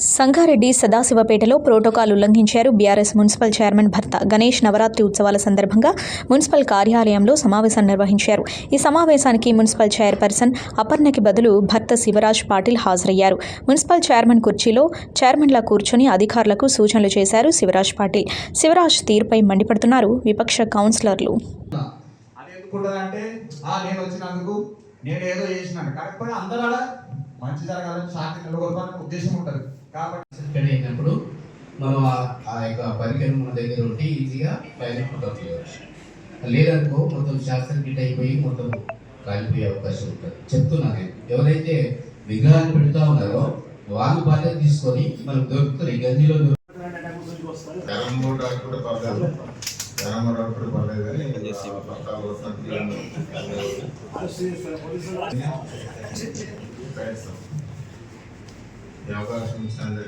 సంగారెడ్డి సదాశివపేటలో ప్రోటోకాల్ ఉల్లంఘించారు BRS municipal chairman భర్త గణేష్ నవరాత్రి ఉత్సవాల సందర్భంగా మున్సిపల్ కార్యాలయంలో సమావేశం నిర్వహించారు. ఈ సమావేశానికి మున్సిపల్ చైర్పర్సన్ అపర్ణకి బదులు భర్త శివరాజ్ పాటిల్ హాజరయ్యారు. మున్సిపల్ చైర్మన్ కుర్చీలో చైర్మన్లా కూర్చొని అధికారులకు సూచనలు చేశారు శివరాజ్ పాటిల్. శివరాజ్ తీరుపై మండిపడుతున్నారు విపక్ష కౌన్సిలర్లు. నేను వచ్చినందుకు నేను ఏదో చేసినాను. కరెక్ట్ అందరూ మంచి జరగాలని శాంతి నెలకొల్పాలని ఉద్దేశం ఉంటుంది. కాబట్టి అయినప్పుడు మనం ఆ- యొక్క పరికరం మన దగ్గర ఉంటే ఈజీగా పైన చేయవచ్చు లేదనుకో మొత్తం శాస్త్రం గిట్ అయిపోయి మొత్తం కాలిపోయే అవకాశం ఉంటుంది. చెప్తున్నా నేను. ఎవరైతే విగ్రహాన్ని పెడుతూ ఉన్నారో వాళ్ళు బాధ్యత తీసుకొని మనకు దొరుకుతుంది గంజిలో దొరుకుతుంది ఈ అవకాశం ఇస్తాను